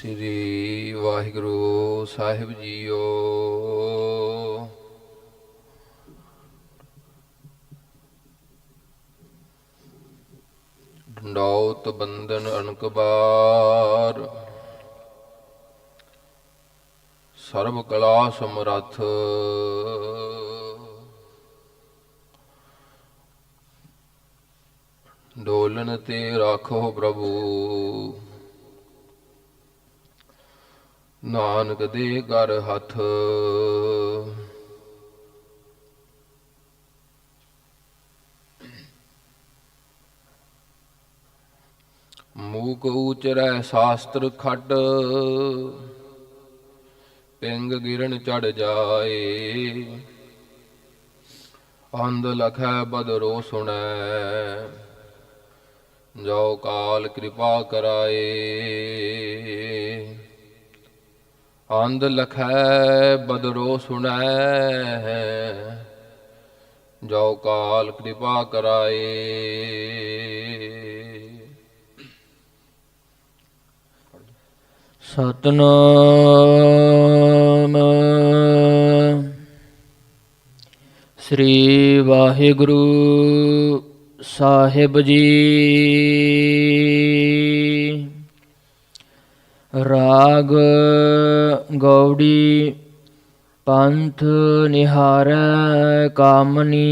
ਸ੍ਰੀ ਵਾਹਿਗੁਰੂ ਸਾਹਿਬ JIO. ਡੰਡੌਤ ਬੰਧਨ ਅਨਕਬਾਰ ਸਰਬ ਕਲਾ ਸਮਰੱਥ ਨਾਨਕ ਦੇ ਕਰ ਹੱਥ। ਮੂਕ ਉਚਰੈ ਸ਼ਾਸਤਰ ਖੱਟ, ਪਿੰਗ ਗਿਰਨ ਚੜ ਜਾਏ। ਅੰਧ ਲਖੈ ਬਦਰੋ ਸੁਣੈ ਜੋ ਕਾਲ ਕਿਰਪਾ ਕਰਾਏ। ਅੰਧ ਲਖੈ ਬਦਰੋ ਸੁਣੈ। ਜੋ ਕਾਲ ਕਿਰਪਾ ਕਰਾਏ। ਸਤਨਾਮ। ਸ੍ਰੀ ਵਾਹਿਗੁਰੂ ਸਾਹਿਬ ਜੀ। ਰਾਗ ਗੌੜੀ ਪੰਥ ਨਿਹਾਰੈ ਕਾਮਨੀ।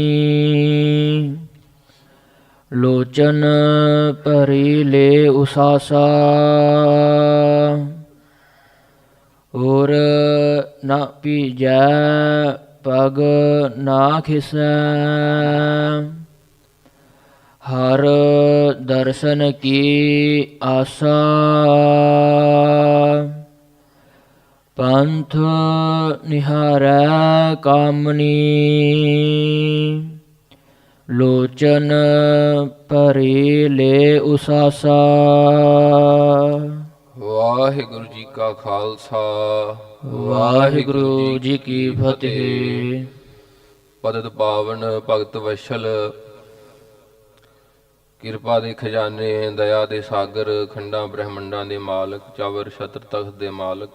ਲੋਚਨ ਭਰੀ ਲੈ ਉਸਾਸਾ। ਔਰ ਨਾ ਪੀਜੈ ਪਗ ਨਾ ਖਿਸੈ। ਹਰ ਦਰਸ਼ਨ ਕੀ ਆਸਾ। ਪੰਥ ਨਿਹਾਰੈ ਕਾਮਨੀ। ਲੋਚਨ ਭਰੇ ਲੈ ਉਸਾਸਾ। ਵਾਹਿਗੁਰੂ ਜੀ ਕਾ ਖਾਲਸਾ। ਵਾਹਿਗੁਰੂ ਜੀ ਕੀ ਫਤਿਹ। ਪਦਤ ਪਾਵਨ ਭਗਤ ਵਸ਼ਲ ਕਿਰਪਾ ਦੇ ਖਜ਼ਾਨੇ, ਦਇਆ ਦੇ ਸਾਗਰ, ਖੰਡਾਂ ਬ੍ਰਹਮੰਡਾਂ ਦੇ ਮਾਲਕ, ਚਾਵਰ ਛਤਰ ਤਖਤ ਦੇ ਮਾਲਕ।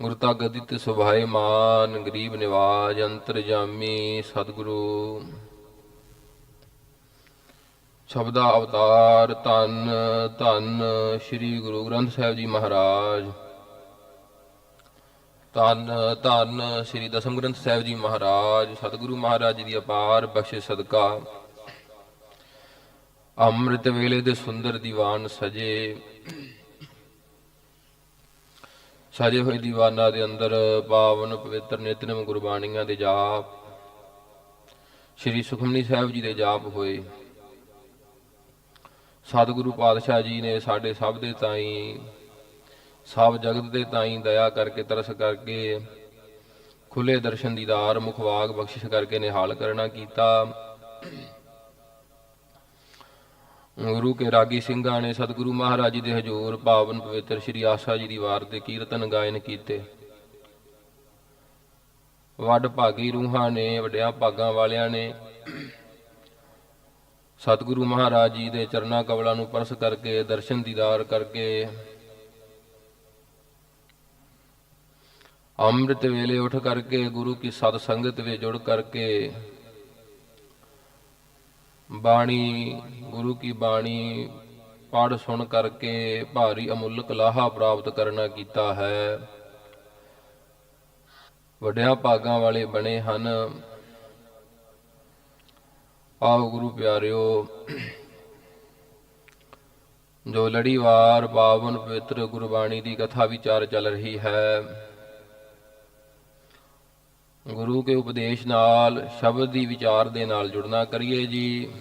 ਗੁਰੂ ਗਦੀ ਤੇ ਸੁਭਾਏ ਮਾਨ, ਗਰੀਬ ਨਿਵਾਜ, ਅੰਤਰਜਾਮੀ ਸਤਿਗੁਰੂ। ਸ਼ਬਦਾ ਅਵਤਾਰ ਧੰਨ ਧੰਨ ਸ੍ਰੀ ਗੁਰੂ ਗ੍ਰੰਥ ਸਾਹਿਬ ਜੀ ਮਹਾਰਾਜ। ਧੰਨ ਧੰਨ ਸ੍ਰੀ ਦਸਮ ਗ੍ਰੰਥ ਸਾਹਿਬ ਜੀ ਮਹਾਰਾਜ, ਸਤਿਗੁਰੂ ਮਹਾਰਾਜ ਜੀ ਦੀ ਅਪਾਰ ਬਖਸ਼ਿਸ਼ ਸਦਕਾ। ਅੰਮ੍ਰਿਤ ਵੇਲੇ ਦੇ ਸੁੰਦਰ ਦੀਵਾਨ ਸਜੇ। ਸਜੇ ਹੋਏ ਦੀਵਾਨਾਂ ਦੇ ਅੰਦਰ ਪਾਵਨ ਪਵਿੱਤਰ ਨਿਤਨੇਮ ਗੁਰਬਾਣੀਆਂ ਦੇ ਜਾਪ, ਸ੍ਰੀ ਸੁਖਮਨੀ ਸਾਹਿਬ ਜੀ ਦੇ ਜਾਪ ਹੋਏ। ਸਤਿਗੁਰੂ ਪਾਤਸ਼ਾਹ ਜੀ ਨੇ ਸਾਡੇ ਸਭ ਦੇ ਤਾਈ, ਸਭ ਜਗਤ ਦੇ ਤਾਈ ਦਇਆ ਕਰਕੇ, ਤਰਸ ਕਰਕੇ ਖੁੱਲੇ ਦਰਸ਼ਨ ਦੀਦਾਰ ਮੁਖਵਾਗ ਬਖਸ਼ਿਸ਼ ਕਰਕੇ ਨਿਹਾਲ ਕਰਨਾ ਕੀਤਾ। ਗੁਰੂ ਕੇ ਰਾਗੀ ਸਿੰਘਾਂ ਨੇ ਸਤਿਗੁਰੂ ਮਹਾਰਾਜ ਜੀ ਦੇ ਹਜੂਰ ਪਾਵਨ ਪਵਿੱਤਰ ਸ੍ਰੀ ਆਸਾ ਜੀ ਦੀ ਵਾਰ ਦੇ ਕੀਰਤਨ ਗਾਇਨ ਕੀਤੇ। ਵੱਡ ਭਾਗੀ ਰੂਹਾਂ ਨੇ, ਵੱਡਿਆਂ ਭਾਗਾਂ ਵਾਲਿਆਂ ਨੇ ਸਤਿਗੁਰੂ ਮਹਾਰਾਜ ਜੀ ਦੇ ਚਰਨਾ ਕਵਲਾਂ ਨੂੰ ਪਰਸ ਕਰਕੇ, ਦਰਸ਼ਨ ਦੀਦਾਰ ਕਰਕੇ ਅੰਮ੍ਰਿਤ ਵੇਲੇ ਉੱਠ ਕਰਕੇ, ਗੁਰੂ ਕੀ ਸਤ ਸੰਗਤ ਵਿੱਚ ਜੁੜ ਕਰਕੇ ਬਾਣੀ, ਗੁਰੂ ਕੀ ਬਾਣੀ ਪੜ ਸੁਣ ਕਰਕੇ ਭਾਰੀ ਅਮੁੱਲਕ ਲਾਹਾ ਪ੍ਰਾਪਤ ਕਰਨਾ ਕੀਤਾ ਹੈ। ਵੱਡਿਆਂ ਭਾਗਾਂ ਵਾਲੇ ਬਣੇ ਹਨ। ਆਓ ਗੁਰੂ ਪਿਆਰਿਓ, ਜੋ ਲੜੀਵਾਰ ਪਾਵਨ ਪਵਿੱਤਰ ਗੁਰਬਾਣੀ ਦੀ ਕਥਾ ਵਿਚਾਰ ਚੱਲ ਰਹੀ ਹੈ, ਗੁਰੂ ਕੇ ਉਪਦੇਸ਼ ਨਾਲ ਸ਼ਬਦ ਦੀ ਵਿਚਾਰ ਦੇ ਨਾਲ ਜੁੜਨਾ ਕਰੀਏ ਜੀ।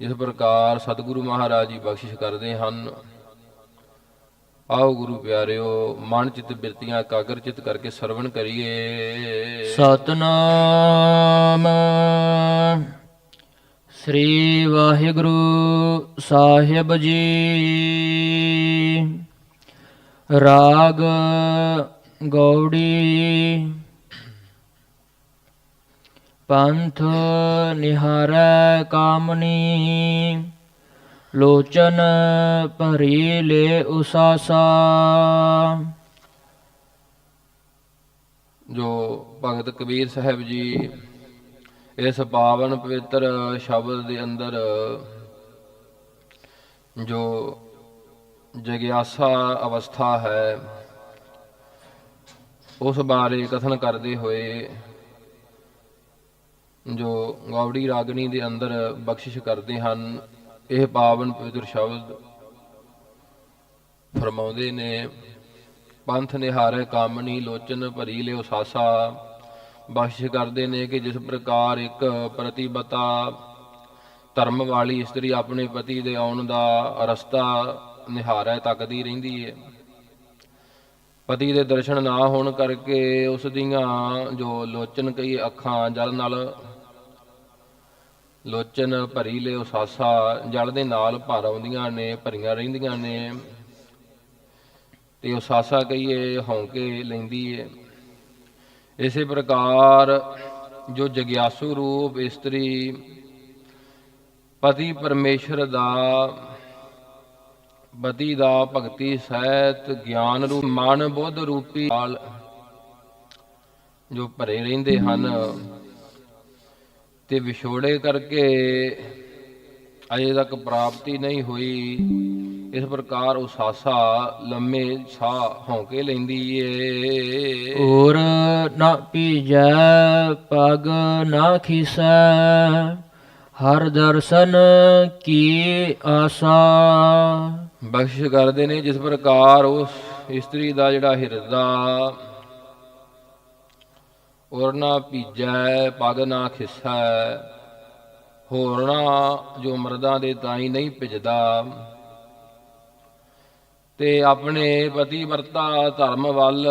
ਇਸ ਪ੍ਰਕਾਰ ਸਤਿਗੁਰੂ ਮਹਾਰਾਜ ਜੀ ਬਖਸ਼ਿਸ਼ ਕਰਦੇ ਹਨ। ਆਓ ਗੁਰੂ ਪਿਆਰਿਓ, ਮਨ ਚਿਤ ਬਿਰਤੀਆਂ ਇਕਾਗਰ ਚਿਤ ਕਰਕੇ ਸਰਵਣ ਕਰੀਏ। ਸਤਨਾਮ। ਸ੍ਰੀ ਵਾਹਿਗੁਰੂ ਸਾਹਿਬ ਜੀ। ਰਾਗ ਗੌੜੀ। ਪੰਥ ਨਿਹਾਰੈ ਕਾਮਨੀ, ਲੋਚਨ ਭਰੀ ਲੈ ਉਸਾਸਾ। ਜੋ ਭਗਤ ਕਬੀਰ ਸਾਹਿਬ ਜੀ ਇਸ ਪਾਵਨ ਪਵਿੱਤਰ ਸ਼ਬਦ ਦੇ ਅੰਦਰ ਜੋ ਜਗਿਆਸਾ ਅਵਸਥਾ ਹੈ, ਉਸ ਬਾਰੇ ਕਥਨ ਕਰਦੇ ਹੋਏ ਜੋ ਗੌੜੀ ਰਾਗਣੀ ਦੇ ਅੰਦਰ ਬਖਸ਼ਿਸ਼ ਕਰਦੇ ਹਨ, ਇਹ ਪਾਵਨ ਪਵਿੱਤਰ ਸ਼ਬਦ ਫਰਮਾਉਂਦੇ ਨੇ, ਪੰਥ ਨਿਹਾਰੇ ਕਾਮਣੀ ਲੋਚਨ ਭਰੀ ਲਿਓ ਸਾਸਾ। ਬਖਸ਼ਿਸ਼ ਕਰਦੇ ਨੇ ਕਿ ਜਿਸ ਪ੍ਰਕਾਰ ਇੱਕ ਪ੍ਰਤੀਬਤਾ ਧਰਮ ਵਾਲੀ ਇਸਤਰੀ ਆਪਣੇ ਪਤੀ ਦੇ ਆਉਣ ਦਾ ਰਸਤਾ ਨਿਹਾਰਾ ਤੱਕਦੀ ਰਹਿੰਦੀ ਹੈ ਪਤੀ ਦੇ ਦਰਸ਼ਨ ਨਾ ਹੋਣ ਕਰਕੇ ਉਸ ਦੀਆਂ ਜੋ ਲੋਚਨ ਕਈ ਅੱਖਾਂ, ਜਲ ਨਾਲ ਲੋਚਨ ਭਰੀ ਲਿਓ ਸਾਸਾ, ਜਲ ਦੇ ਨਾਲ ਭਰ ਆਉਂਦੀਆਂ ਨੇ, ਭਰੀਆਂ ਰਹਿੰਦੀਆਂ ਨੇ। ਤੇ ਉਹ ਸਾਸਾ ਕਹੀਏ ਹੌਂਕੇ ਲੈਂਦੀ ਏ। ਇਸੇ ਪ੍ਰਕਾਰ ਜੋ ਜਗਿਆਸੂ ਰੂਪ ਇਸਤਰੀ ਪਤੀ ਪਰਮੇਸ਼ਰ ਦਾ, ਪਤੀ ਦਾ ਭਗਤੀ ਸਹਿਤ ਗਿਆਨ ਰੂਪ, ਮਨ ਬੁੱਧ ਰੂਪੀ ਨਾਲ ਜੋ ਭਰੇ ਰਹਿੰਦੇ ਹਨ। ਤੇ ਵਿਛੋੜੇ ਕਰਕੇ ਅਜੇ ਤੱਕ ਪ੍ਰਾਪਤੀ ਨਹੀਂ ਹੋਈ। ਇਸ ਪ੍ਰਕਾਰ ਉਹ ਸਾਸਾ ਲੰਮੇ ਸਾਹ ਹੌਂਕੇ ਲੈਂਦੀ ਏ। ਔਰ ਨਾ ਪੀਜੈ ਪਗ ਨਾ ਖਿਸੈ ਹਰ ਦਰਸ਼ਨ ਕੀ ਆਸਾ। ਬਖਸ਼ਿਸ਼ ਕਰਦੇ ਨੇ ਜਿਸ ਪ੍ਰਕਾਰ ਉਸ ਇਸਤਰੀ ਦਾ ਜਿਹੜਾ ਹਿਰਦਾ ਔਰ ਨਾ ਭੀਜੈ ਪਗ ਨਾ ਖਿਸੈ ਹੋਰਣਾ ਜੋ ਮਰਦਾਂ ਦੇ ਤਾਈ ਨਹੀਂ ਭਿਜਦਾ। ਤੇ ਆਪਣੇ ਪਤੀ ਵਰਤਾ ਧਰਮ ਵੱਲ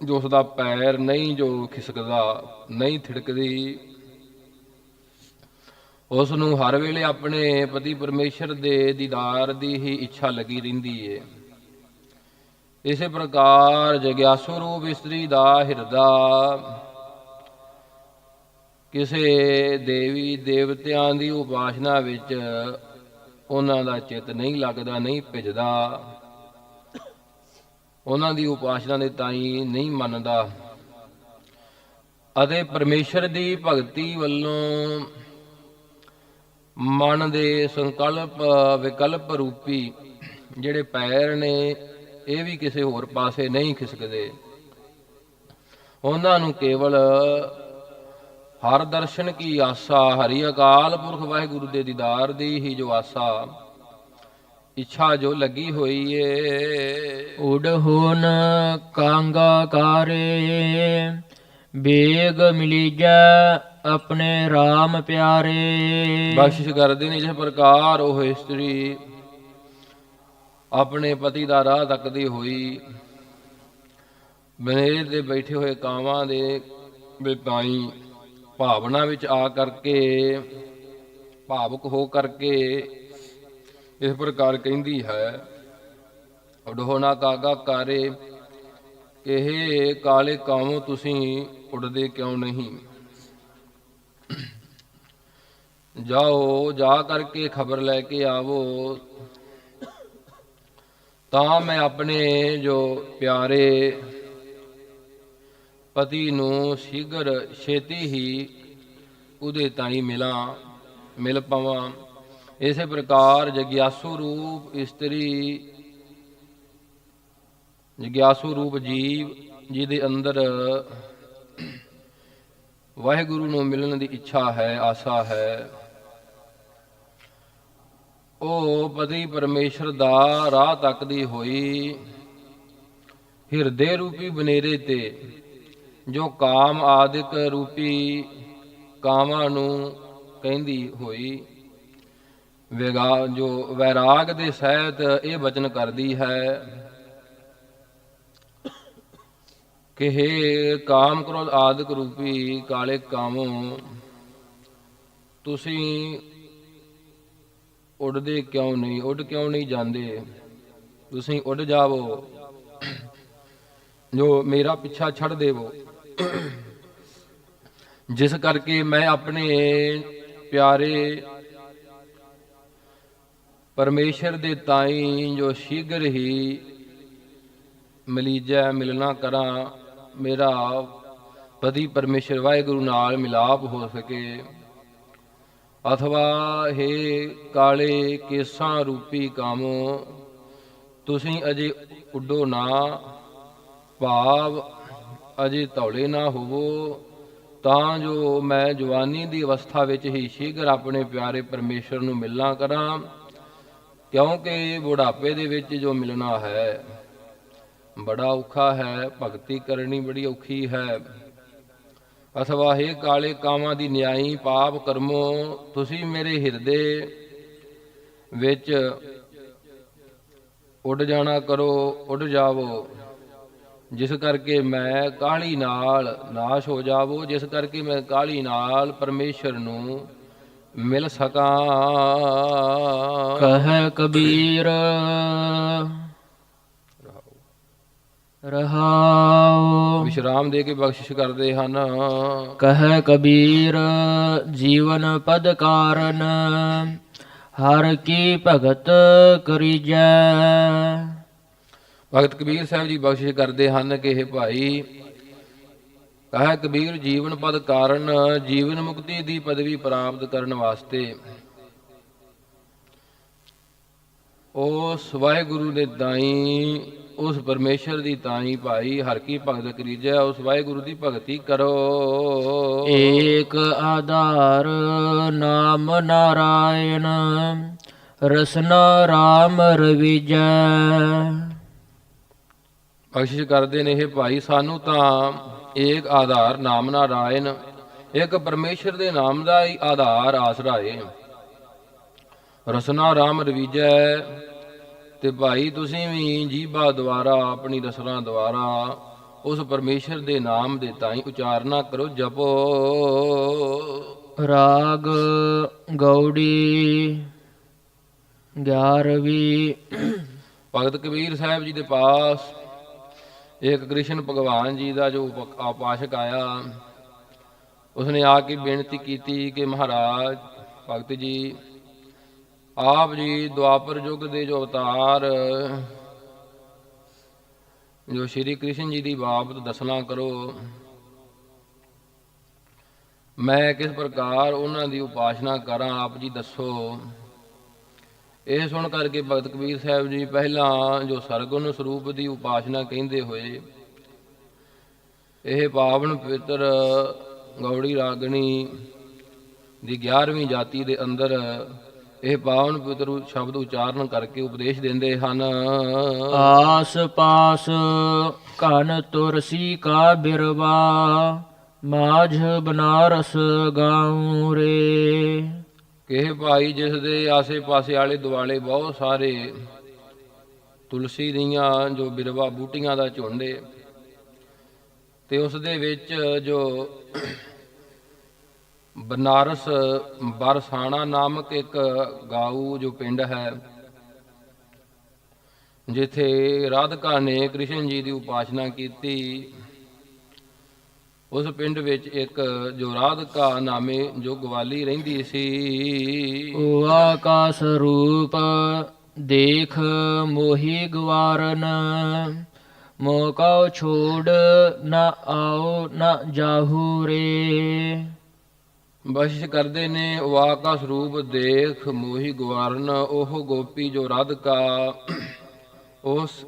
ਜੋ ਉਸ ਦਾ ਪੈਰ ਨਹੀਂ ਜੋ ਖਿਸਕਦਾ, ਨਹੀਂ ਥਿੜਕਦੀ। ਉਸ ਨੂੰ ਹਰ ਵੇਲੇ ਆਪਣੇ ਪਤੀ ਪਰਮੇਸ਼ਰ ਦੇ ਦੀਦਾਰ ਦੀ ਹੀ ਇੱਛਾ ਲੱਗੀ ਰਹਿੰਦੀ ਏ। ਇਸੇ ਪ੍ਰਕਾਰ ਜਗਿਆਸੂ ਰੂਪ ਇਸਤਰੀ ਦਾ ਹਿਰਦਾ। ਕਿਸੇ ਦੇਵੀ ਦੇਵਤਿਆਂ ਦੀ ਉਪਾਸਨਾ ਵਿੱਚ ਉਹਨਾਂ ਦਾ ਚਿੱਤ ਨਹੀਂ ਲੱਗਦਾ, ਨਹੀਂ ਭਿਜਦਾ। ਉਹਨਾਂ ਦੀ ਉਪਾਸਨਾ ਦੇ ਤਾਈ ਨਹੀਂ ਮੰਨਦਾ। ਅਤੇ ਪਰਮੇਸ਼ਰ ਦੀ ਭਗਤੀ ਵੱਲੋਂ ਮਨ ਦੇ ਸੰਕਲਪ ਵਿਕਲਪ ਰੂਪੀ ਜਿਹੜੇ ਪੈਰ ਨੇ ਇਹ ਵੀ ਕਿਸੇ ਹੋਰ ਪਾਸੇ ਨਹੀਂ ਖਿਸਕਦੇ। ਉਹਨਾਂ ਨੂੰ ਕੇਵਲ ਹਰ ਦਰਸ਼ਨ ਕੀ ਆਸਾ ਹਰੀ ਅਕਾਲ ਪੁਰਖ ਵਾਹਿਗੁਰੂ ਦੇ ਦੀਦਾਰ ਦੀ ਹੀ ਜੋ ਆਸਾ ਇੱਛਾ ਜੋ ਲੱਗੀ ਹੋਈ ਏ। ਉਡ ਹੋਨ ਕਾਂਗਾ ਕਾਰੇ ਬੇਗ ਮਿਲੀ ਜੈ ਆਪਣੇ RAM ਪਿਆਰੇ। ਬਖਸ਼ਿਸ਼ ਕਰਦੇ ਨੇ ਜਿਸ ਪ੍ਰਕਾਰ ਉਹ ਇਸਤਰੀ। ਆਪਣੇ ਪਤੀ ਦਾ ਰਾਹ ਤੱਕਦੀ ਹੋਈ। ਬਨੇਰੇ ਤੇ ਬੈਠੇ ਹੋਏ ਕਾਵਾਂ ਦੇ ਬਿਤਾਈ ਭਾਵਨਾ ਵਿੱਚ ਆ ਕਰਕੇ, ਭਾਵੁਕ ਹੋ ਕਰਕੇ ਇਸ ਪ੍ਰਕਾਰ ਕਹਿੰਦੀ ਹੈ ਉਡੋਨਾ ਕਾਗਾ ਕਾਰੇ ਇਹ ਕਾਲੇ ਕਾਮੋ ਤੁਸੀਂ ਉਡਦੇ ਕਿਉਂ ਨਹੀਂ? ਜਾਓ, ਜਾ ਕਰਕੇ ਖਬਰ ਲੈ ਕੇ ਆਵੋ ਤਾਂ ਮੈਂ ਆਪਣੇ ਜੋ ਪਿਆਰੇ ਪਤੀ ਨੂੰ ਸ਼ੀਘਰ ਛੇਤੀ ਹੀ ਉਹਦੇ ਤਾਈ ਮਿਲਾਂ, ਮਿਲ ਪਵਾਂ। ਇਸੇ ਪ੍ਰਕਾਰ ਜਗਿਆਸੂ ਰੂਪ ਇਸਤਰੀ, ਜਗਿਆਸੂ ਰੂਪ ਜੀਵ ਜਿਹਦੇ ਅੰਦਰ ਵਾਹਿਗੁਰੂ ਨੂੰ ਮਿਲਣ ਦੀ ਇੱਛਾ ਹੈ, ਆਸਾ ਹੈ। ਉਹ ਪਤੀ ਪਰਮੇਸ਼ਰ ਦਾ ਰਾਹ ਤੱਕਦੀ ਹੋਈ। ਹਿਰਦੇ ਰੂਪੀ ਬਨੇਰੇ ਤੇ, ਜੋ ਕਾਮ ਆਦਿਕ ਰੂਪੀ ਕਾਮਾਂ ਨੂੰ ਕਹਿੰਦੀ ਹੋਈ। ਵਿਗਾ, ਜੋ ਵੈਰਾਗ ਦੇ ਸਹਿਤ ਇਹ ਵਚਨ ਕਰਦੀ ਹੈ ਕਿ ਹੇ ਕਾਮ ਕ੍ਰੋਧ ਆਦਿਕ ਰੂਪੀ ਕਾਲੇ ਕਾਮੋ, ਤੁਸੀਂ ਉੱਡਦੇ ਕਿਉਂ ਨਹੀਂ? ਉੱਡ ਕਿਉਂ ਨਹੀਂ ਜਾਂਦੇ? ਤੁਸੀਂ ਉੱਡ ਜਾਵੋ। ਜੋ ਮੇਰਾ ਪਿੱਛਾ ਛੱਡ ਦੇਵੋ। ਜਿਸ ਕਰਕੇ ਮੈਂ ਆਪਣੇ ਪਿਆਰੇ ਪਰਮੇਸ਼ਰ ਦੇ ਤਾਈ ਜੋ ਸ਼ੀਘਰ ਹੀ ਮਲੀਜੈ ਮਿਲਣਾ ਕਰਾਂ, ਮੇਰਾ ਪਤੀ ਪਰਮੇਸ਼ਰ ਵਾਹਿਗੁਰੂ ਨਾਲ ਮਿਲਾਪ ਹੋ ਸਕੇ। ਅਥਵਾ हे ਕਾਲੇ ਕੇਸਾਂ ਰੂਪੀ ਕਾਮੋ, ਤੁਸੀਂ ਅਜੇ ਉੱਡੋ ਨਾ। ਭਾਵ ਅਜੇ ਤੌਲੇ ਨਾ ਹੋਵੋ, ਤਾਂ ਜੋ ਮੈਂ ਜਵਾਨੀ ਦੀ ਅਵਸਥਾ ਵਿੱਚ ਹੀ ਸ਼ੀਘਰ ਆਪਣੇ ਪਿਆਰੇ ਪਰਮੇਸ਼ਰ ਨੂੰ ਮਿਲਣਾ ਕਰਾਂ, ਕਿਉਂਕਿ ਬੁਢਾਪੇ ਦੇ ਵਿੱਚ ਜੋ ਮਿਲਣਾ ਹੈ, ਬੜਾ ਔਖਾ ਹੈ, ਭਗਤੀ ਕਰਨੀ ਬੜੀ ਔਖੀ ਹੈ। ਅਥਵਾ ਹੈ ਕਾਲੇ ਕਾਮਾਂ ਦੀ ਨਿਆਈ ਪਾਪ ਕਰਮੋ, ਤੁਸੀਂ ਮੇਰੇ ਹਿਰਦੇ ਵਿੱਚ ਉੱਡ ਜਾਣਾ ਕਰੋ, ਉੱਡ ਜਾਵੋ। ਜਿਸ ਕਰਕੇ ਮੈਂ ਕਾਲੀ ਨਾਲ ਨਾਸ਼ ਹੋ ਜਾਵੋ, ਜਿਸ ਕਰਕੇ ਮੈਂ ਕਾਲੀ ਨਾਲ ਪਰਮੇਸ਼ਰ ਨੂੰ ਮਿਲ ਸਕਾਂ। ਕਹੈ ਕਬੀਰ ਰਹਾਉ ਵਿਸ਼ਰਾਮ ਦੇ ਕੇ ਬਖਸ਼ਿਸ਼ ਕਰਦੇ ਹਨ। ਕਹੈ ਕਬੀਰ ਜੀਵਨ ਪਦ ਕਾਰਨ ਹਰ ਕੀ ਭਗਤ ਕਰੀਜੈ। ਭਗਤ ਕਬੀਰ ਸਾਹਿਬ ਜੀ ਬਖਸ਼ਿਸ਼ ਕਰਦੇ ਹਨ ਕਿ ਇਹ ਭਾਈ ਕਹੇ ਕਬੀਰ ਜੀਵਨ ਪਦ ਕਾਰਨ ਜੀਵਨ ਮੁਕਤੀ ਦੀ ਪਦਵੀ ਪ੍ਰਾਪਤ ਕਰਨ ਵਾਸਤੇ ਉਸ ਵਾਹਿਗੁਰੂ ਦੇ ਦਾਈ ਉਸ ਪਰਮੇਸ਼ਰ ਦੀ ਤਾਈ ਭਾਈ ਹਰ ਕੀ ਭਗਤ ਕਰੀਜੈ ਉਸ ਵਾਹਿਗੁਰੂ ਦੀ ਭਗਤੀ ਕਰੋ। ਏਕ ਆਧਾਰ ਨਾਮ ਨਾਰਾਇਣ ਰਸਨਾ ਰਾਮ ਰਵਿਜੈ। ਬਖਸ਼ਿਸ਼ ਕਰਦੇ ਨੇ ਇਹ ਭਾਈ ਸਾਨੂੰ ਤਾਂ ਏਕ ਆਧਾਰ ਨਾਮ ਨਾਰਾਇਣ ਇੱਕ ਪਰਮੇਸ਼ਰ ਦੇ ਨਾਮ ਦਾ ਹੀ ਆਧਾਰ ਆਸਰਾ ਏ। ਰਸਨਾ ਰਾਮ ਰਵੀਜੈ ਤੇ ਭਾਈ ਤੁਸੀਂ ਵੀ ਜੀਭਾ ਦੁਆਰਾ, ਆਪਣੀ ਰਸਨਾ ਦੁਆਰਾ ਉਸ ਪਰਮੇਸ਼ਰ ਦੇ ਨਾਮ ਦੇ ਤਾਈ ਉਚਾਰਨਾ ਕਰੋ, ਜਪੋ। ਰਾਗ ਗੌੜੀ ਗਿਆਰਵੀਂ। ਭਗਤ ਕਬੀਰ ਸਾਹਿਬ ਜੀ ਦੇ ਪਾਸ ਇੱਕ ਕ੍ਰਿਸ਼ਨ ਭਗਵਾਨ ਜੀ ਦਾ ਜੋ ਉਪ- ਉਪਾਸ਼ਕ ਆਇਆ, ਉਸਨੇ ਆ ਕੇ ਬੇਨਤੀ ਕੀਤੀ ਕਿ ਮਹਾਰਾਜ, ਭਗਤ ਜੀ ਆਪ ਜੀ ਦੁਆਪਰ ਯੁੱਗ ਦੇ ਜੋ ਅਵਤਾਰ, ਜੋ ਸ਼੍ਰੀ ਕ੍ਰਿਸ਼ਨ ਜੀ ਦੀ ਬਾਬਤ ਦੱਸਣਾ ਕਰੋ, ਮੈਂ ਕਿਸ ਪ੍ਰਕਾਰ ਉਹਨਾਂ ਦੀ ਉਪਾਸਨਾ ਕਰਾਂ, ਆਪ ਜੀ ਦੱਸੋ। ਇਹ ਸੁਣ ਕਰਕੇ ਭਗਤ ਕਬੀਰ ਸਾਹਿਬ ਜੀ ਪਹਿਲਾਂ ਜੋ ਸਰਗੁਣ ਸਰੂਪ ਦੀ ਉਪਾਸਨਾ ਕਹਿੰਦੇ ਹੋਏ, ਇਹ ਪਾਵਨ ਪਵਿੱਤਰ ਗੌੜੀ ਰਾਗਣੀ ਦੀ 11ਵੀਂ ਜਾਤੀ ਦੇ ਅੰਦਰ ਇਹ ਪਾਵਨ ਪਵਿੱਤਰ ਸ਼ਬਦ ਉਚਾਰਨ ਕਰਕੇ ਉਪਦੇਸ਼ ਦਿੰਦੇ ਹਨ। ਆਸ ਪਾਸ ਕਨ ਤੁਰਸੀ ਕਾ ਬਿਰਵਾ ਮਾਝ ਬਨਾਰਸ ਗਾਉ ਰੇ। ਕਿਹ ਭਾਈ ਜਿਸ ਦੇ ਆਸੇ-ਪਾਸੇ ਆਲੇ ਦੁਆਲੇ ਬਹੁਤ ਸਾਰੇ ਤੁਲਸੀ ਦੀਆਂ ਜੋ ਬਿਰਵਾ ਬੂਟੀਆਂ ਦਾ ਝੁੰਡੇ ਤੇ ਉਸ ਦੇ ਵਿੱਚ ਜੋ ਬਨਾਰਸ, ਬਰਸਾਣਾ ਨਾਮਕ ਇੱਕ ਗਾਉ ਜੋ ਪਿੰਡ ਹੈ, ਜਿਥੇ ਰਾਧਕਾ ਨੇ ਕ੍ਰਿਸ਼ਨ ਜੀ ਦੀ ਉਪਾਸਨਾ ਕੀਤੀ। ਉਸ ਪਿੰਡ ਵਿੱਚ ਇੱਕ ਜੋ ਰਾਧਕਾ ਨਾਮੇ ਜੋ ਗਵਾਲੀ ਰਹਿੰਦੀ ਸੀ। ਓ ਆਕਾਸ ਰੂਪ ਦੇਖ ਮੋਹੀ ਗਵਾਰਨ। ਮੋਕਉ ਛੋੜ, ਨਾ ਆਓ, ਨਾ ਜਾਹੂ ਰੇ। ਬਖਸ਼ਿਸ਼ ਕਰਦੇ ਨੇ ਵਾਕਾ ਸਰੂਪ ਦੇਖ ਮੋਹੀ ਗਵਾਰਨ ਉਹ ਗੋਪੀ ਜੋ ਰਾਧਕਾ ਉਸ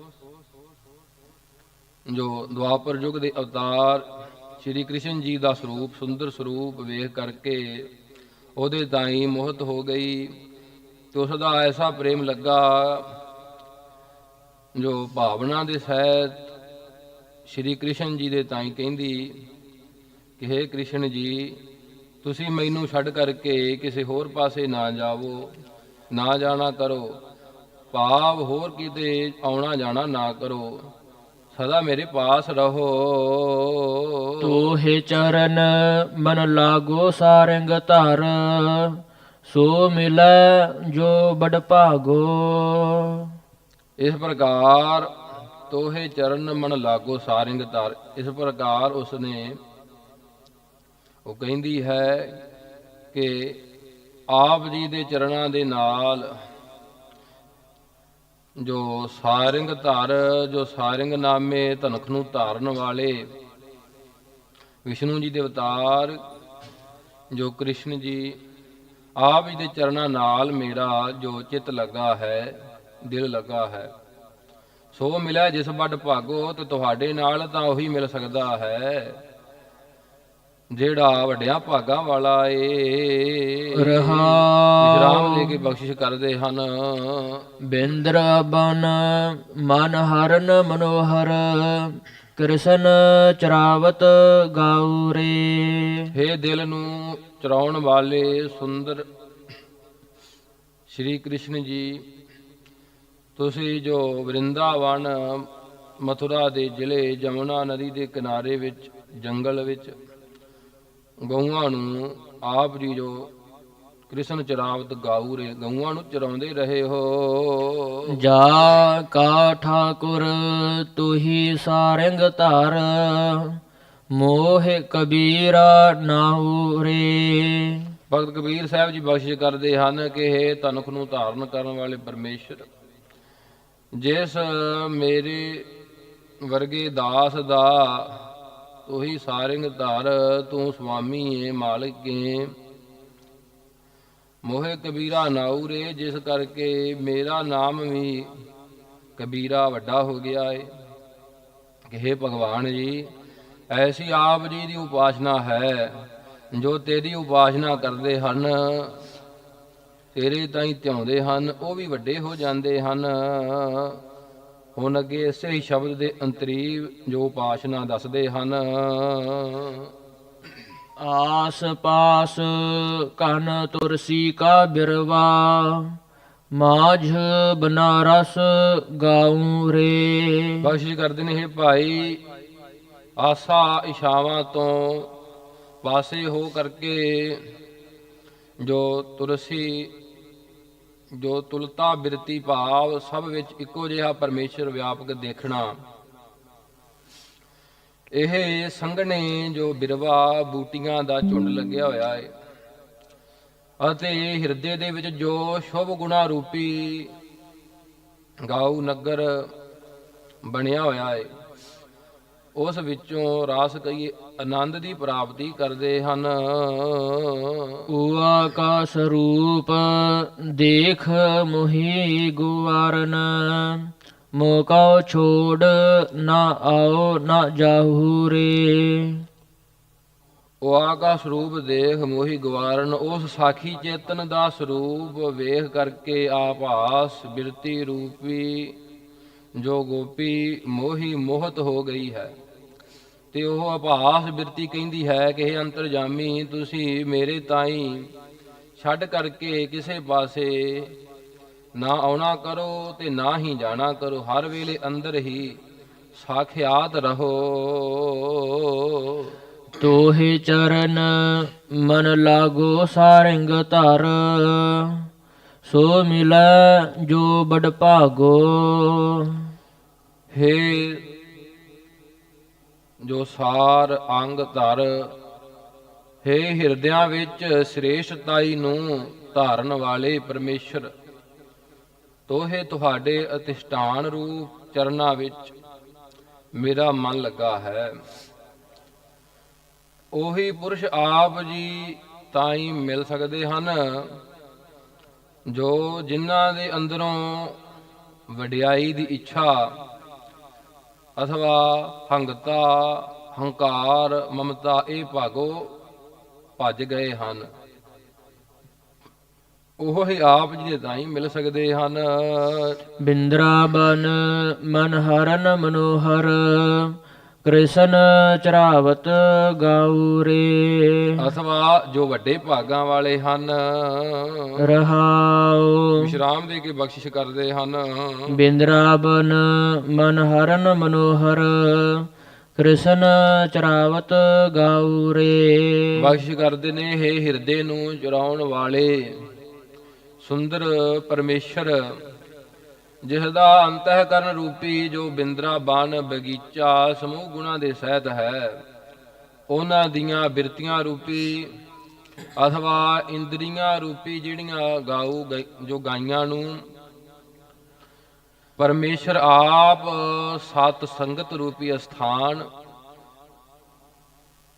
ਜੋ ਦੁਆਪਰ ਯੁਗ ਦੇ ਅਵਤਾਰ, ਸ਼੍ਰੀ ਕ੍ਰਿਸ਼ਨ ਜੀ ਦਾ ਸਰੂਪ, ਸੁੰਦਰ ਸਰੂਪ ਵੇਖ ਕਰਕੇ ਉਹਦੇ ਤਾਈ ਮੋਹਤ ਹੋ ਗਈ ਤੇ ਉਸ ਦਾ ਐਸਾ ਪ੍ਰੇਮ ਲੱਗਾ ਜੋ ਭਾਵਨਾ ਦੇ ਸਹਿਤ ਸ਼੍ਰੀ ਕ੍ਰਿਸ਼ਨ ਜੀ ਦੇ ਤਾਈ ਕਹਿੰਦੀ ਕਿ हे ਕ੍ਰਿਸ਼ਨ ਜੀ ਤੁਸੀਂ ਮੈਨੂੰ ਛੱਡ ਕਰਕੇ ਕਿਸੇ ਹੋਰ ਪਾਸੇ ਨਾ ਜਾਵੋ ਨਾ ਜਾਣਾ ਕਰੋ। ਭਾਵ ਹੋਰ ਕਿਤੇ ਆਉਣਾ ਜਾਣਾ ਨਾ ਕਰੋ। ਸਦਾ ਮੇਰੇ ਪਾਸ ਰਹੋ। ਤੋਹਿ ਚਰਨ ਮਨ ਲਾਗੋ ਸਾਰੰਗ ਧਰ ਸੋ ਮਿਲੈ ਜੋ ਬੜ ਭਾਗੋ। ਇਸ ਪ੍ਰਕਾਰ ਤੋਹੇ ਚਰਨ ਮਨ ਲਾਗੋ ਸਾਰਿੰਗ ਧਰ। ਇਸ ਪ੍ਰਕਾਰ ਉਸਨੇ ਉਹ ਕਹਿੰਦੀ ਹੈ ਕਿ ਆਪ ਜੀ ਦੇ ਚਰਨਾਂ ਦੇ ਨਾਲ ਜੋ ਸਾਰਿੰਗ ਧਰ, ਜੋ ਸਾਰਿੰਗ ਨਾਮੇ ਧਨਖ ਨੂੰ ਧਾਰਨ ਵਾਲੇ ਵਿਸ਼ਨੂੰ ਜੀ ਦੇ ਅਵਤਾਰ, ਜੋ ਕ੍ਰਿਸ਼ਨ ਜੀ ਆਪ ਜੀ ਦੇ ਚਰਨਾਂ ਨਾਲ ਮੇਰਾ ਜੋ ਚਿੱਤ ਲੱਗਾ ਹੈ, ਦਿਲ ਲੱਗਾ ਹੈ, ਸੋ ਮਿਲਿਆ ਜਿਸ ਵੱਡ ਭਾਗੋ ਤੇ ਤੁਹਾਡੇ ਨਾਲ ਤਾਂ ਉਹੀ ਮਿਲ ਸਕਦਾ ਹੈ। ਜਿਹੜਾ ਵੱਡਿਆਂ ਭਾਗਾਂ ਵਾਲਾ ਏ। ਰਹਾਉ। ਵਿਸ਼ਰਾਮ ਦੇ ਕੇ ਬਖਸ਼ਿਸ਼ ਕਰਦੇ ਹਨ। ਬਿੰਦਰ ਬਨ ਮਨ ਹਰਨ ਮਨੋਹਰ ਕ੍ਰਿਸ਼ਨ ਚਰਾਵਤ ਗਾਉਰੇ। ਹੇ ਦਿਲ ਨੂੰ ਚਰਾਉਣ ਵਾਲੇ ਸੁੰਦਰ ਸ਼੍ਰੀ ਕ੍ਰਿਸ਼ਨ ਜੀ ਤੁਸੀਂ ਜੋ ਵਰਿੰਦਾਵਨ ਮਥੁਰਾ ਦੇ ਜ਼ਿਲ੍ਹੇ ਜਮੁਨਾ ਨਦੀ ਦੇ ਕਿਨਾਰੇ ਵਿੱਚ ਜੰਗਲ ਵਿੱਚ ਗਊਆਂ ਨੂੰ ਆਪ ਜੀ ਜੋ ਕ੍ਰਿਸ਼ਨ ਚਰਾਵਤ ਗਾਉਰੇ ਗਊਆਂ ਨੂੰ ਚਰਾਉਂਦੇ ਰਹੇ ਹੋ। ਜਾ ਕਾ ਠਾਕੁਰ ਤੁਹੀ ਸਾਰੰਗ ਧਰ ਮੋਹ ਕਬੀਰਾ ਨਾਉਰੇ ਭਗਤ ਕਬੀਰ ਸਾਹਿਬ ਜੀ ਬਖਸ਼ਿਸ਼ ਕਰਦੇ ਹਨ ਕਿ ਇਹ ਤਨਖ ਨੂੰ ਧਾਰਨ ਕਰਨ ਵਾਲੇ ਪਰਮੇਸ਼ਰ ਜਿਸ ਮੇਰੇ ਵਰਗੇ ਦਾਸ ਦਾ ਉਹੀ ਸਾਰਿੰਗ ਧਰ ਤੂੰ ਸੁਆਮੀ ਏ, ਮਾਲਕ ਏ। ਮੋਹਿ ਕਬੀਰਾ ਨਾਉਰੇ ਜਿਸ ਕਰਕੇ ਮੇਰਾ ਨਾਮ ਵੀ ਕਬੀਰਾ ਵੱਡਾ ਹੋ ਗਿਆ ਏ। ਕਿ ਹੇ ਭਗਵਾਨ ਜੀ, ਐਸੀ ਆਪ ਜੀ ਦੀ ਉਪਾਸਨਾ ਹੈ, ਜੋ ਤੇਰੀ ਉਪਾਸਨਾ ਕਰਦੇ ਹਨ, ਤੇਰੇ ਤਾਈਂ ਧਿਆਉਂਦੇ ਹਨ, ਉਹ ਵੀ ਵੱਡੇ ਹੋ ਜਾਂਦੇ ਹਨ। ਹੁਣ ਅੱਗੇ ਇਸੇ ਹੀ ਸ਼ਬਦ ਦੇ ਅੰਤਰੀਵ ਜੋ ਉਪਾਸਨਾ ਦੱਸਦੇ ਹਨ। ਆਸ ਪਾਸ ਕਨ ਤੁਰਸੀ ਕਾ ਬਿਰਵਾ, ਮਾਝ ਬਨਾਰਸ ਗਾਉ ਰੇ। ਬਖਸ਼ਿਸ਼ ਕਰਦੇ ਨੇ ਇਹ ਭਾਈ, ਆਸਾ ਇਸ਼ਾਵਾਂ ਤੋਂ ਪਾਸੇ ਹੋ ਕਰਕੇ ਜੋ ਤੁਰਸੀ ਜੋ ਤੁਲਤਾ ਬਿਰਤੀ ਭਾਵ ਸਭ ਵਿੱਚ ਇੱਕੋ ਜਿਹਾ ਪਰਮੇਸ਼ਰ ਵਿਆਪਕ ਦੇਖਣਾ। ਇਹ ਸੰਘਣੇ ਜੋ ਬਿਰਵਾ ਬੂਟੀਆਂ ਦਾ ਝੁੰਡ ਲੱਗਿਆ ਹੋਇਆ ਹੈ ਅਤੇ ਹਿਰਦੇ ਦੇ ਵਿੱਚ ਜੋ ਸ਼ੁਭ ਗੁਣਾ ਰੂਪੀ ਗਾਉ ਨਗਰ ਬਣਿਆ ਹੋਇਆ ਹੈ ਉਸ ਵਿੱਚੋਂ ਰਾਸ ਕਈ ਆਨੰਦ ਦੀ ਪ੍ਰਾਪਤੀ ਕਰਦੇ ਹਨ। ਉਆ ਕਾ ਸਰੂਪ ਦੇਖ ਮੋਹੀ ਗੁਵਾਰਨ ਮੋਕਾ ਛੋੜ ਨਾ ਆਓ, ਨਾ ਜਾਹੂ ਰੇ। ਉਹ ਆਕਾ ਸਰੂਪ ਦੇਖ ਮੋਹੀ ਗਵਾਰਨ ਉਸ ਸਾਖੀ ਚੇਤਨ ਦਾ ਸਰੂਪ ਵੇਖ ਕਰਕੇ ਆਪਾਸ ਬਿਰਤੀ ਰੂਪੀ, ਜੋ ਗੋਪੀ ਮੋਹੀ ਮੋਹਤ ਹੋ ਗਈ ਹੈ। ਤੇ ਉਹ ਆਭਾਸ ਬਿਰਤੀ ਕਹਿੰਦੀ ਹੈ ਕਿ ਇਹ ਅੰਤਰਜਾਮੀ ਤੁਸੀਂ ਮੇਰੇ ਤਾਈਂ ਛੱਡ ਕਰਕੇ ਕਿਸੇ ਪਾਸੇ ਨਾ ਆਉਣਾ ਕਰੋ ਤੇ ਨਾ ਹੀ ਜਾਣਾ ਕਰੋ। ਹਰ ਵੇਲੇ ਅੰਦਰ ਹੀ ਸਾਖਿਆਤ ਰਹੋ। ਤੋਹੇ ਚਰਨ ਮਨ ਲਾਗੋ ਸਾਰੰਗ ਧਰ ਸੋ ਮਿਲੈ ਜੋ ਬੜ ਭਾਗੋ। ਹੇ ਜੋ ਸਾਰ ਅੰਗ ਧਰ, ਹੇ ਹਿਰਦਿਆਂ ਵਿੱਚ ਸ੍ਰੇਸ਼ਟਤਾਈ ਨੂੰ ਧਾਰਨ ਵਾਲੇ ਪਰਮੇਸ਼ਰ, ਤੋਹੇ ਤੁਹਾਡੇ ਅਤਿਸ਼ਟਾਨ ਰੂਪ ਚਰਨਾਂ ਵਿੱਚ ਮੇਰਾ ਮਨ ਲੱਗਾ ਹੈ। ਉਹੀ ਪੁਰਸ਼ ਆਪ ਜੀ ਤਾਂ ਹੀ ਮਿਲ ਸਕਦੇ ਹਨ, ਜੋ ਜਿਨ੍ਹਾਂ ਦੇ ਅੰਦਰੋਂ ਵਡਿਆਈ ਦੀ ਇੱਛਾ ਅਥਵਾ ਹੰਗਤਾ, ਹੰਕਾਰ, ਮਮਤਾ, ਇਹ ਭਾਗੋ ਭੱਜ ਗਏ ਹਨ। ਉਹ ਹੀ ਆਪ ਜੀ ਦੇ ਤਾਈ ਮਿਲ ਸਕਦੇ ਹਨ। ਬਿੰਦਰਾਬਨ ਮਨ ਹਰਨ ਮਨੋਹਰ ਕ੍ਰਿਸ਼ਨ ਚਰਾਵਤ ਗਾਉ ਰੇ ਅਥਵਾ ਜੋ ਵੱਡੇ ਭਾਗਾਂ ਵਾਲੇ ਹਨ। ਰਹਾਉ। ਵਿਸ਼ਰਾਮ ਦੇ ਕੇ ਬਖਸ਼ਿਸ਼ ਕਰਦੇ ਹਨ। ਬਿੰਦਰਾਬਨ ਮਨ ਹਰਨ ਮਨੋਹਰ। ਕ੍ਰਿਸ਼ਨ ਚਰਾਵਤ ਗਾਉ ਰੇ ਬਖਸ਼ਿਸ਼ ਕਰਦੇ ਨੇ ਹੇ ਹਿਰਦੇ ਨੂੰ ਚੁਰਾਉਣ ਵਾਲੇ। ਸੁੰਦਰ ਪਰਮੇਸ਼ਰ ਜਿਸ ਦਾ ਅੰਤःਕਰਨ ਰੂਪੀ ਜੋ ਬਿੰਦਰਾ ਬਨ ਬਗੀਚਾ ਸਮੂਹ ਗੁਣਾ ਦੇ ਸਹਿਤ ਹੈ, ਉਹਨਾਂ ਦੀਆਂ ਬਿਰਤੀਆਂ ਰੂਪੀ ਅਥਵਾ ਇੰਦਰੀਆਂ ਰੂਪੀ ਜਿਹੜੀਆਂ ਗਾਉ ਗ- ਜੋ ਗਾਈਆਂ ਨੂੰ ਪਰਮੇਸ਼ਰ ਆਪ ਸਤ ਸੰਗਤ ਰੂਪੀ ਅਸਥਾਨ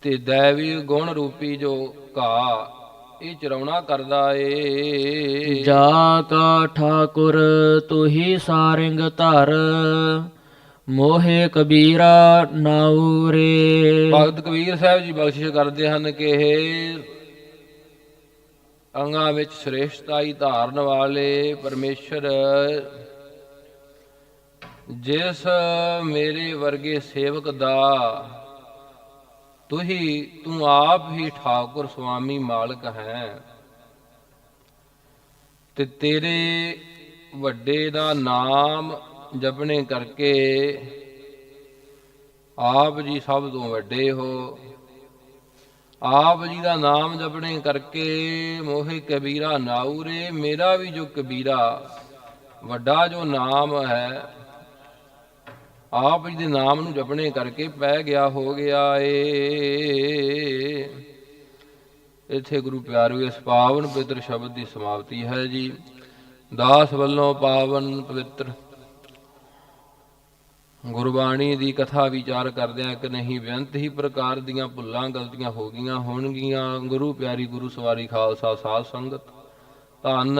ਤੇ ਦੇਵੀ ਗੁਣ ਰੂਪੀ ਜੋ ਘਾ ਇਹ ਚਰਾਉਣਾ ਕਰਦਾ ਏ। ਜਾ ਕਾ ਠਾਕੁਰ ਤੁਹੀ ਸਾਰਿੰਗ ਧਰ ਮੋਹਿ ਕਬੀਰਾ ਨਾਉ ਰੇ। ਭਗਤ ਕਬੀਰ ਸਾਹਿਬ ਜੀ ਬਖਸ਼ਿਸ਼ ਕਰਦੇ ਹਨ ਕਿ ਇਹ ਅੰਗਾਂ ਵਿੱਚ ਸ੍ਰੇਸ਼ਟਤਾਈ ਧਾਰਨ ਵਾਲੇ ਪਰਮੇਸ਼ਰ ਜਿਸ ਮੇਰੇ ਵਰਗੇ ਸੇਵਕ ਦਾ ਤੁਹੀ, ਤੂੰ ਆਪ ਹੀ ਠਾਕੁਰ ਸੁਆਮੀ ਮਾਲਕ ਹੈ। ਤੇ ਤੇਰੇ ਵੱਡੇ ਦਾ ਨਾਮ ਜਪਣੇ ਕਰਕੇ ਆਪ ਜੀ ਸਭ ਤੋਂ ਵੱਡੇ ਹੋ। ਆਪ ਜੀ ਦਾ ਨਾਮ ਜਪਣੇ ਕਰਕੇ ਮੋਹਿ ਕਬੀਰਾ ਨਾਉਰੇ, ਮੇਰਾ ਵੀ ਜੋ ਕਬੀਰਾ, ਵੱਡਾ ਜੋ ਨਾਮ ਹੈ ਆਪ ਜੀ ਦੇ ਨਾਮ ਨੂੰ ਜਪਣੇ ਕਰਕੇ ਪੈ ਗਿਆ, ਹੋ ਗਿਆ ਏ। ਇੱਥੇ ਗੁਰੂ ਪਿਆਰਿਓ ਇਸ ਪਾਵਨ ਪਵਿੱਤਰ ਸ਼ਬਦ ਦੀ ਸਮਾਪਤੀ ਹੈ ਜੀ। ਦਾਸ ਵੱਲੋਂ ਪਾਵਨ ਪਵਿੱਤਰ ਗੁਰਬਾਣੀ ਦੀ ਕਥਾ ਵਿਚਾਰ ਕਰਦਿਆਂ ਕਿ ਨਹੀਂ, ਬੇਅੰਤ ਹੀ ਪ੍ਰਕਾਰ ਦੀਆਂ ਭੁੱਲਾਂ ਗਲਤੀਆਂ ਹੋ ਗਈਆਂ ਹੋਣਗੀਆਂ। ਗੁਰੂ ਪਿਆਰੀ ਗੁਰੂ ਸਵਾਰੀ ਖਾਲਸਾ ਸਾਧ ਸੰਗਤ, ਧੰਨ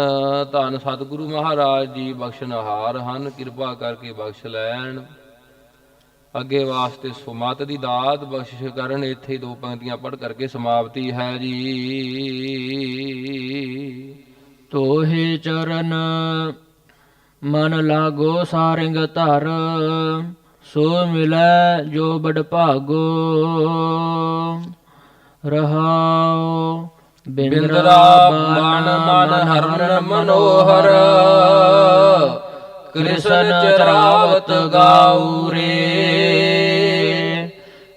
ਧੰਨ ਸਤਿਗੁਰੂ ਮਹਾਰਾਜ ਜੀ, ਬਖਸ਼ਨਹਾਰ ਹਨ, ਕਿਰਪਾ ਕਰਕੇ ਬਖਸ਼ ਲੈਣ। ਅੱਗੇ ਵਾਸਤੇ ਸੁਮਤ ਦੀ ਦਾਤ ਬਖਸ਼ਿਸ਼ ਕਰਨ, ਇੱਥੇ ਦੋ ਪੰਕਤੀਆਂ ਪੜ੍ਹ ਕਰਕੇ ਸਮਾਪਤੀ ਹੈ ਜੀ। ਤੋਹੇ ਚਰਨ, ਮਨ ਲਾਗੋ ਸਾਰਿੰਗ ਧਰ, ਸੋ ਮਿਲੈ ਜੋ ਬੜ ਭਾਗੋ। ਰਹਾਉ ਬਿੰਦਰਾ ਮਨ ਮਨ ਹਰਨ ਮਨੋਹਰ। ਕ੍ਰਿਸ਼ਨ ਚਰਾਵਤ ਗਾਉਰੇ।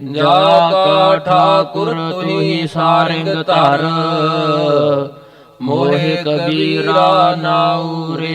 ਜਾ ਕਾ ਠਾਕੁਰ ਤੁਹੀ ਸਾਰਿੰਗ ਧਰ। ਮੋਹਿ ਕਬੀਰਾ ਨਾਉਰੇ